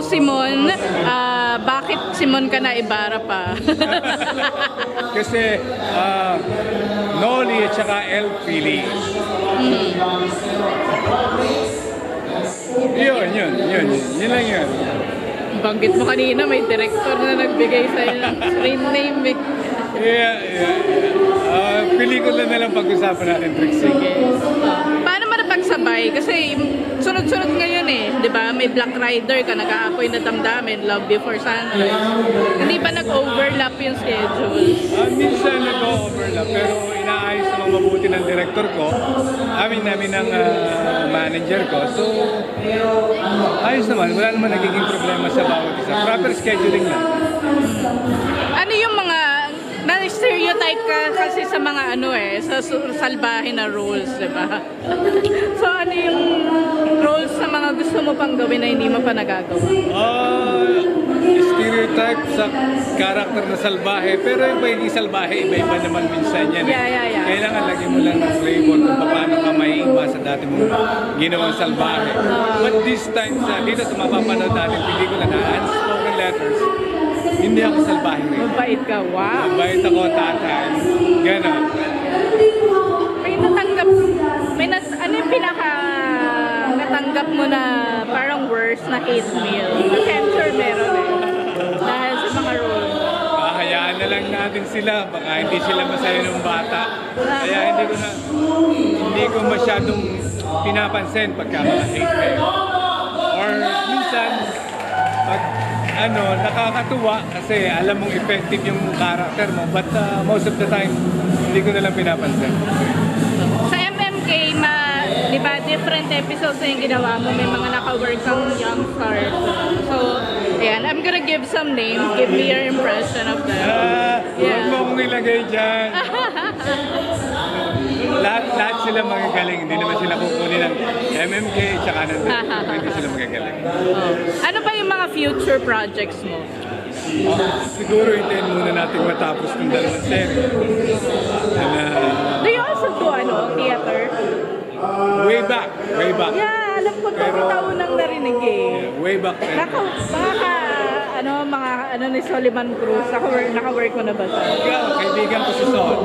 So, Simon, ah, bakit Simon ka na Ibarra pa? Kasi ah, Noli at saka El Pili. Yun, yun, yun, yun. Yun lang yun. Banggit mo kanina, may director na nagbigay sa'yo ng screen name. eh. Yeah, yeah. Ah, pelikula na lang pag-usapan natin, Trixie. Paano mo napagsabay? Kasi sunod-sunod ngayon eh, di ba? May Black Rider ka, nag-aapoy na damdamin, Love Before Sunrise. Hindi ba nag-overlap yung schedules? Ah, minsan nag-overlap, pero inaayos naman mabuti ng director ko. Amin namin ng ah, manager ko. So, ayos naman. Wala naman nagiging problema sa bawat isa. Proper scheduling lang. Sa mga ano eh, sa salbahe na roles, di ba? so ano yung roles na mga gusto mo pang gawin na hindi mo pa nagagawa? Ah, stereotype sa karakter na salbahe. Pero yung pagiging salbahe, iba-iba naman minsan yan. eh. Yeah, yeah, yeah. Kailangan lagyan mo lang ng flavor kung paano ka maiiba sa dati mong ginawang salbahe. But this time, sa, dito sa mapapanood natin pelikula na Unspoken Letters, hindi ako salbahe. Mabait ka, wow! Mabait ako, tatay. Ganon. May natanggap, may nat, ano yung pinaka natanggap mo na parang worst na hate mail? Kasi I'm sure meron eh. Dahil sa mga roles. Kahayaan na lang natin sila. Baka hindi sila masaya ng bata. Kaya hindi ko na, hindi ko masyadong pinapansin pagka mga hate mail. Ano, nakakatuwa kasi alam mong effective yung character mo. But uh, most of the time, hindi ko na lang pinapansin. Sa MMK, ma, di ba, different episodes na yung ginawa mo, may mga naka-work kang young stars. So, ayan, I'm gonna give some names. Give me your impression of them. Ah, Yeah. huwag mo akong ilagay dyan. lahat, lahat sila magagaling. Hindi naman sila kukunin ng MMK tsaka ng hindi sila magagaling. Oh. Ano pa yung mga future projects mo? Ah, siguro hintayin muna natin matapos ng dalawang serye. And, uh, Do you also do ano, theater? way back, way back. Yeah, alam ko to, Pero- taon nang narinig eh. Yeah, way back then. Naka, baka, ano, mga, ano ni Soliman Cruz, naka-work, naka-work mo na ba siya? Kaibigan ko si Son.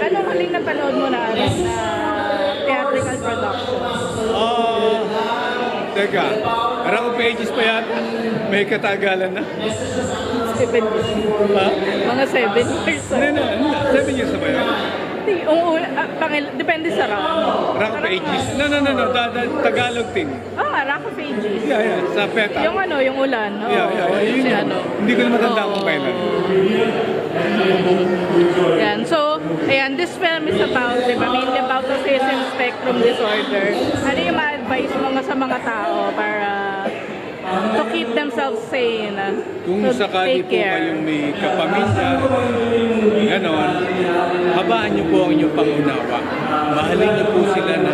Ano huling napanood mo na, ano, na theatrical production? Oh, teka. Parang pages pa yan. May katagalan na. Seven years. Ha? Mga seven years. Hindi na. Seven years na ba yan? Hindi, ang una, ah, pangil- depende sa round. Rock pages. No, no, no, no. Da, da, Tagalog thing. Ah, Rock of Ages. Yeah, yeah. Sa PETA. Yung ano, yung ulan. Oo, Yeah, yeah, yeah. Yun si yun. ano. Hindi ko na matanda kung kailan. Yan. So, ayan, this film is about, di ba, mainly about autism spectrum disorder. Ano yung ma-advise mo nga sa mga tao para to keep themselves sane? Kung to sakali take po care? kayong may kapamilya, ganon, habaan niyo po ang inyong pangunawa. Mahalin niyo po sila na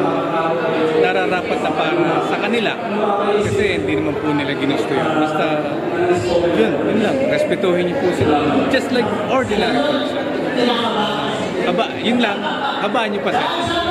nararapat na para sa kanila. Kasi hindi naman po nila ginusto yun. Basta, yun, yun lang. Respetuhin niyo po sila. Just like ordinary person. Haba, yun lang. Habaan niyo pa sila.